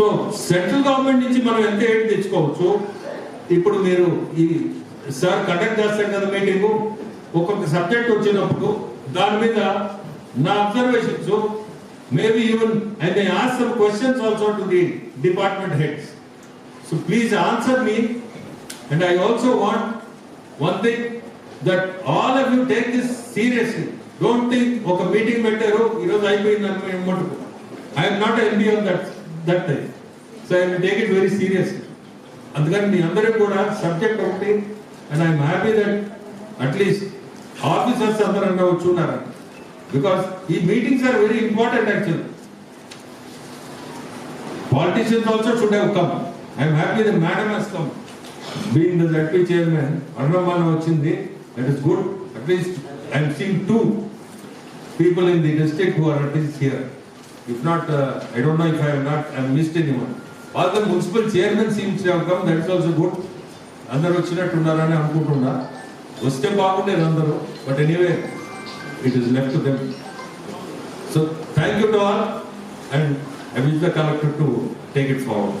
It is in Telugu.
సో సెంట్రల్ గవర్నమెంట్ నుంచి మనం ఎంత ఎయిడ్ తెచ్చుకోవచ్చు? ఇప్పుడు మీరు ఈ సార్ కండక్ట్ చేస్తారు కదా మీటింగ్. ఒక్కొక్క సబ్జెక్ట్ వచ్చినప్పుడు దాని మీద నా observations maybe even I may ask some questions also to the department heads so please answer me and I also want one thing that all of you take this seriously don't think ఒక మీటింగ్ పెట్టారు ఈరోజు అయిపోయింది అనుకునే మటుకు I'm not MB on that that time so I take it very serious అందుకని మీ అందరూ కూడా సబ్జెక్ట్ ఒకటి and I'm happy that at least officers అందరన్నా వచ్చి ఉన్నారు బికాస్ ఈ meetings are very important actual Politicians also should have come. I am happy the madam has come. Being the ZP chairman, Arnamana వచ్చింది, that is good. At least I am seeing two people in the district who are at least here. If not, uh, I don't know if I have not, I have missed anyone. All the municipal chairman seems to have come, that is also good. అందరు వచ్చినట్టు ఉన్నారని అనుకుంటున్నా వస్తే బాగుండేది అందరూ but anyway it is left them so thank you to all and I will the collector to take it forward